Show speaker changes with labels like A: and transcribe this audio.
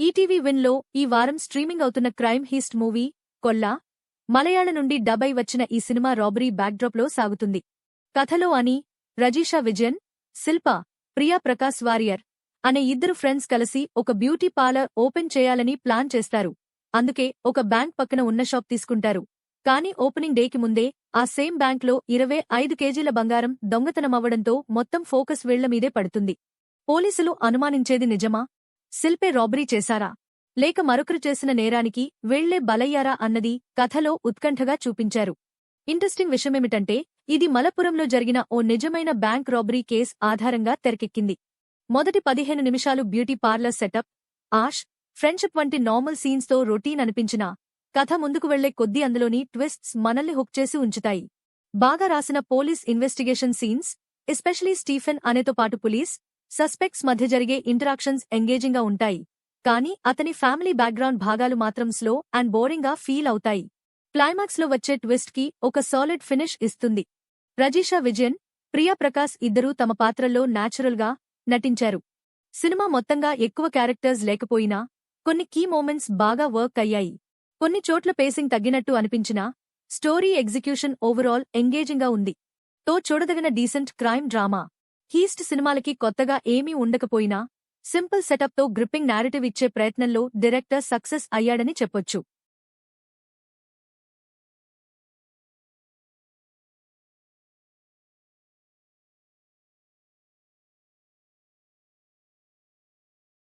A: ETV విన్లో ఈ వారం streaming అవుతున్న క్రైమ్ హీస్ట్ మూవీ కొల్లా మలయాళ నుండి డబై వచ్చిన ఈ సినిమా రాబరీ బ్యాక్డ్రాప్లో సాగుతుంది. కథలో అని రజీషా విజయన్ శిల్ప ప్రియా ప్రకాశ్ వారియర్ అనే ఇద్దరు ఫ్రెండ్స్ కలిసి ఒక బ్యూటీ పార్లర్ ఓపెన్ చేయాలని ప్లాన్ చేస్తారు. అందుకే ఒక బ్యాంక్ పక్కన ఉన్న షాప్ తీసుకుంటారు. కానీ ఓపెనింగ్ డేకి ముందే ఆ సేమ్ బ్యాంక్లో ఇరవై ఐదు కేజీల బంగారం దొంగతనమవ్వడంతో మొత్తం ఫోకస్ వీళ్ళమీదే పడుతుంది. పోలీసులు అనుమానించేది నిజమా? శిల్పే రాబరీ చేశారా? లేక మరొకరు చేసిన నేరానికి వెళ్ళే బలయ్యారా అన్నది కథలో ఉత్కంఠగా చూపించారు. ఇంట్రెస్టింగ్ విషయమేమిటంటే ఇది మలపురంలో జరిగిన ఓ నిజమైన బ్యాంక్ రాబరీ కేస్ ఆధారంగా తెరకెక్కింది. మొదటి పదిహేను నిమిషాలు బ్యూటీ పార్లర్ సెటప్ ఆష్ ఫ్రెండ్షిప్ వంటి నార్మల్ సీన్స్తో రొటీన్ అనిపించినా కథ ముందుకు వెళ్ళే కొద్దీ అందులోని ట్విస్ట్స్ మనల్ని హుక్ చేసి ఉంచుతాయి. బాగా రాసిన police investigation scenes especially Stephen అనేతో పాటు పోలీస్ సస్పెక్ట్స్ మధ్య జరిగే ఇంటరాక్షన్స్ ఎంగేజింగ్గా ఉంటాయి. కానీ అతని ఫ్యామిలీ బ్యాక్గ్రౌండ్ భాగాలు మాత్రం స్లో అండ్ బోరింగ్గా ఫీల్ అవుతాయి. క్లైమాక్స్లో వచ్చే ట్విస్ట్కి ఒక సాలిడ్ ఫినిష్ ఇస్తుంది. రజీషా విజయన్ ప్రియా ప్రకాశ్ ఇద్దరూ తమ పాత్రల్లో న్యాచురల్గా నటించారు. సినిమా మొత్తంగా ఎక్కువ క్యారెక్టర్స్ లేకపోయినా కొన్ని కీ మూమెంట్స్ బాగా వర్క్ అయ్యాయి. కొన్ని చోట్ల పేసింగ్ తగ్గినట్టు అనిపించినా స్టోరీ ఎగ్జిక్యూషన్ ఓవరాల్ ఎంగేజింగ్గా ఉంది. తో చూడదగిన డీసెంట్ క్రైమ్ డ్రామా. హీస్ట్ సినిమాలకి కొత్తగా ఏమీ ఉండకపోయినా సింపుల్ సెటప్తో గ్రిప్పింగ్ నేరేటివ్ ఇచ్చే ప్రయత్నంలో డైరెక్టర్ సక్సెస్ అయ్యాడని చెప్పొచ్చు.